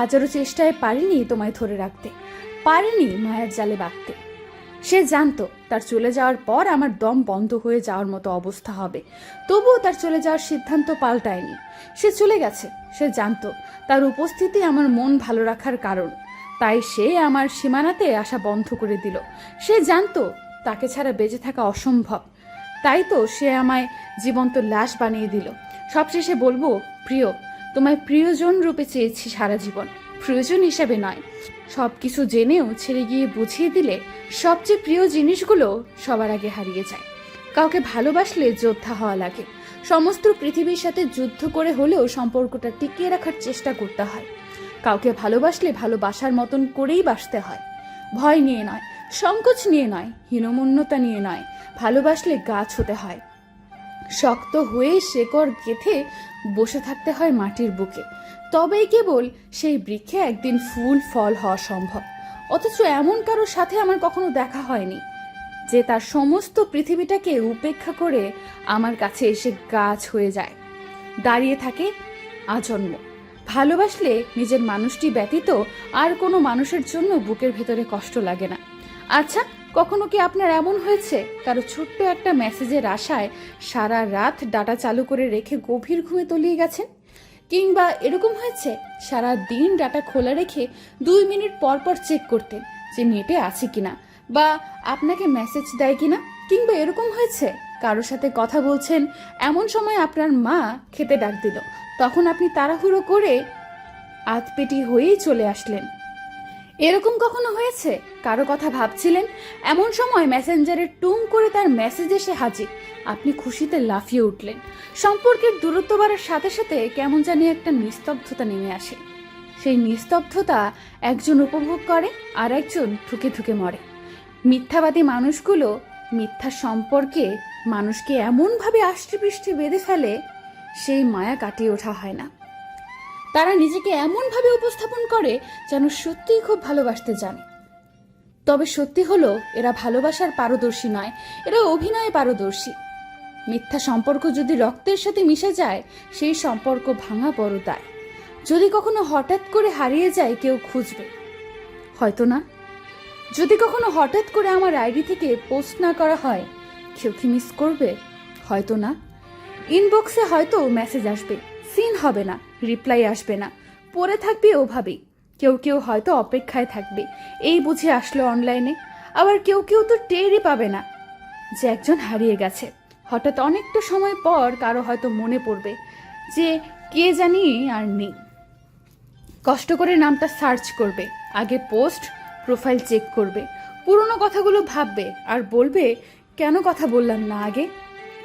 হাজারো চেষ্টায় পারিনি তোমায় ধরে রাখতে। পারিনি মায়ার জালে বাঁধতে। সে জানতো তার চলে যাওয়ার পর আমার দম বন্ধ হয়ে যাওয়ার মতো অবস্থা হবে। তবুও তার চলে যাওয়ার সিদ্ধান্ত পাল্টায়নি। সে চলে গেছে। সে জানতো তার উপস্থিতি আমার মন ভালো রাখার কারণ। তাই সে আমার সীমানাতে আসা বন্ধ করে দিল। সে জানতো তাকে ছাড়া বেঁচে থাকা অসম্ভব। তাই তো সে আমায় জীবন্ত লাশ বানিয়ে দিল। সবশেষে বলব, প্রিয় তোমায় প্রিয়জন রূপে চেয়েছি সারা জীবন। প্রয়োজন হিসাবে নয়। সব কিছু জেনেও ছেড়ে গিয়ে বুঝিয়ে দিলে সবচেয়ে প্রিয় জিনিসগুলো সবার আগে হারিয়ে যায়। কাউকে ভালোবাসলে যোদ্ধা হওয়া লাগে। সমস্ত পৃথিবীর সাথে যুদ্ধ করে হলেও সম্পর্কটা টিকিয়ে রাখার চেষ্টা করতে হয়। কাউকে ভালোবাসলে ভালোবাসার মতন করেই বাসতে হয়। ভয় নিয়ে নয়, সংকোচ নিয়ে নয়, হীনমন্যতা নিয়ে নয়, ভালোবাসলে গাছ হতে হয়। শক্ত হয়ে শেকড় গেথে বসে থাকতে হয় মাটির বুকে। তবেই কেবল সেই বৃক্ষে একদিন ফুল, ফল হওয়া সম্ভব। অথচ এমন কারোর সাথে আমার কখনো দেখা হয়নি, যে তার সমস্ত পৃথিবীটাকে উপেক্ষা করে আমার কাছে এসে গাছ হয়ে যায়। দাঁড়িয়ে থাকে আজন্ম। ভালোবাসলে নিজের মানুষটি ব্যতীত আর কোনো মানুষের জন্য বুকের ভেতরে কষ্ট লাগে না। আচ্ছা কখনো কি আপনার এমন হয়েছে? কারও ছোট্ট একটা মেসেজের আশায় সারা রাত ডাটা চালু করে রেখে গভীর ঘুমে তলিয়ে গেছেন? কিংবা এরকম হয়েছে, সারা দিন ডাটা খোলা রেখে দুই মিনিট পর পর চেক করতেন যে নেটে আছে কিনা? বা আপনাকে মেসেজ দেয় কিনা? কিংবা এরকম হয়েছে কারোর সাথে কথা বলছেন, এমন সময় আপনার মা খেতে ডাক দিল। তখন আপনি তাড়াহুড়ো করে আতপেটি হয়েই চলে আসলেন। এরকম কখনো হয়েছে? কারও কথা ভাবছিলেন? এমন সময় মেসেঞ্জারে টুম করে তার মেসেজ এসে হাজির। আপনি খুশিতে লাফিয়ে উঠলেন। সম্পর্কের দূরত্ব বাড়ার সাথে সাথে কেমন জানি একটা নিস্তব্ধতা নেমে আসে। সেই নিস্তব্ধতা একজন উপভোগ করে আর একজন ঠুকে ঠুকে মরে। মিথ্যাবাদী মানুষগুলো মিথ্যা সম্পর্কে মানুষকে এমনভাবে আষ্টে বেঁধে ফেলে, সেই মায়া কাটিয়ে ওঠা হয় না। তারা নিজেকে এমনভাবে উপস্থাপন করে যেন সত্যিই খুব ভালোবাসতে জানে। তবে সত্যি হলো, এরা ভালোবাসার পারদর্শী নয়, এরা অভিনয়ে পারদর্শী। মিথ্যা সম্পর্ক যদি রক্তের সাথে মিশে যায়, সেই সম্পর্ক ভাঙা বড় দায় যদি কখনো হঠাৎ করে হারিয়ে যায়, কেউ খুঁজবে। হয়তো না। যদি কখনো হঠাৎ করে আমার আইডি থেকে পোস্ট না করা হয়, কেউ কি মিস করবে? হয়তো না। ইনবক্সে হয়তো মেসেজ আসবে। সিন হবে না, রিপ্লাই আসবে না। পড়ে থাকবে ওভাবেই। কেউ কেউ হয়তো অপেক্ষায় থাকবে। এই বুঝে আসলো অনলাইনে। আবার কেউ কেউ তো টেরই পাবে না। যে একজন হারিয়ে গেছে। হঠাৎ অনেকটা সময় পর কারও হয়তো মনে পড়বে যে কে জানি আর নেই। কষ্ট করে নামটা সার্চ করবে, আগে পোস্ট, প্রোফাইল চেক করবে। পুরনো কথাগুলো ভাববে আর বলবে, কেন কথা বললাম না আগে?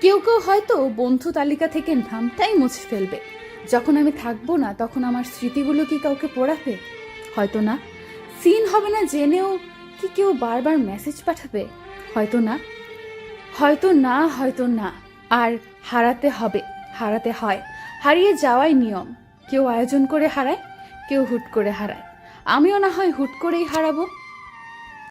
কেউ কেউ হয়তো বন্ধু তালিকা থেকে নামটাই মুছে ফেলবে। যখন আমি থাকব না, তখন আমার স্মৃতিগুলো কি কাউকে পড়াবে? হয়তো না। সিন হবে না জেনেও কি কেউ বারবার মেসেজ পাঠাবে? হয়তো না। হয়তো না হয়তো না। আর হারাতে হবে, হারাতে হয়। হারিয়ে যাওয়াই নিয়ম। কেউ আয়োজন করে হারায়, কেউ হুট করে হারায়। আমিও না হয় হুট করেই হারাবো।